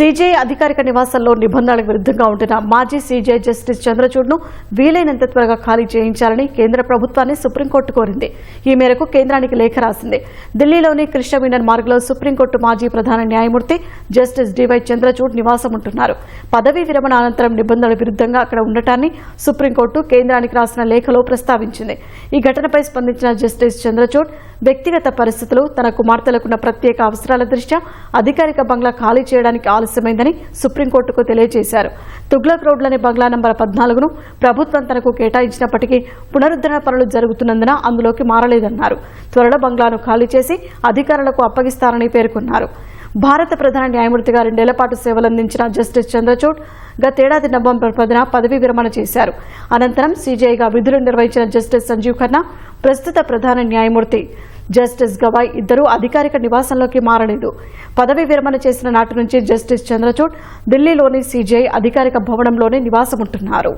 CJI అధికారిక నివాసంలో నిబంధనలకు విరుద్ధంగా ఉంటున్న మాజీ సీజీఐ జస్టిస్ చంద్రచూడ్ను వీలైనంత త్వరగా ఖాళీ చేయించాలని కేంద్ర ప్రభుత్వాన్ని సుప్రీంకోర్టు కోరింది. ఈ మేరకు కేంద్రానికి లేఖ రాసింది. ఢిల్లీలోని కృష్ణమీనన్ మార్గ్లో సుప్రీంకోర్టు మాజీ ప్రధాన న్యాయమూర్తి జస్టిస్ డివై చంద్రచూడ్ నివాసం ఉంటున్నారు పదవీ విరమణ అనంతరం నిబంధనల విరుద్ధంగా అక్కడ ఉండటాన్ని సుప్రీంకోర్టు కేంద్రానికి రాసిన లేఖలో ప్రస్తావించింది. ఈ ఘటనపై స్పందించిన జస్టిస్ చంద్రచూడ్ వ్యక్తిగత పరిస్థితులు తన కుమార్తెలకున్న ప్రత్యేక అవసరాల దృష్ట్యా అధికారిక బంగ్లా ఖాళీ చేయడానికి ఆలస్యమైందని సుప్రీంకోర్టుకు తెలియజేశారు. తుగ్లక్ రోడ్లోని బంగ్లా నంబర్ పద్నాలుగును ప్రభుత్వం తనకు కేటాయించినప్పటికీ పునరుద్ధరణ పనులు జరుగుతున్నందున అందులోకి మారలేదన్నారు. త్వరలో బంగ్లాను ఖాళీ చేసి అధికారులకు అప్పగిస్తారని పేర్కొన్నారు. భారత ప్రధాన న్యాయమూర్తిగా రెండేళ్ళ పాటు సేవలందించిన జస్టిస్ చంద్రచూడ్ గతేడాది నవంబర్ పదిన పదవీ విరమణ చేశారు. అనంతరం సీజీఐగా విధులు నిర్వహించిన జస్టిస్ సంజీవ్ ఖన్నా ప్రస్తుత ప్రధాన న్యాయమూర్తి. జస్టిస్ గవాయ్ ఇద్దరూ అధికారిక నివాసంలోకి మారలేదు. పదవీ విరమణ చేసిన నాటి నుంచి జస్టిస్ చంద్రచూడ్ ఢిల్లీలోని సీజీఐ అధికారిక భవనంలోనే నివాసముంటున్నారు.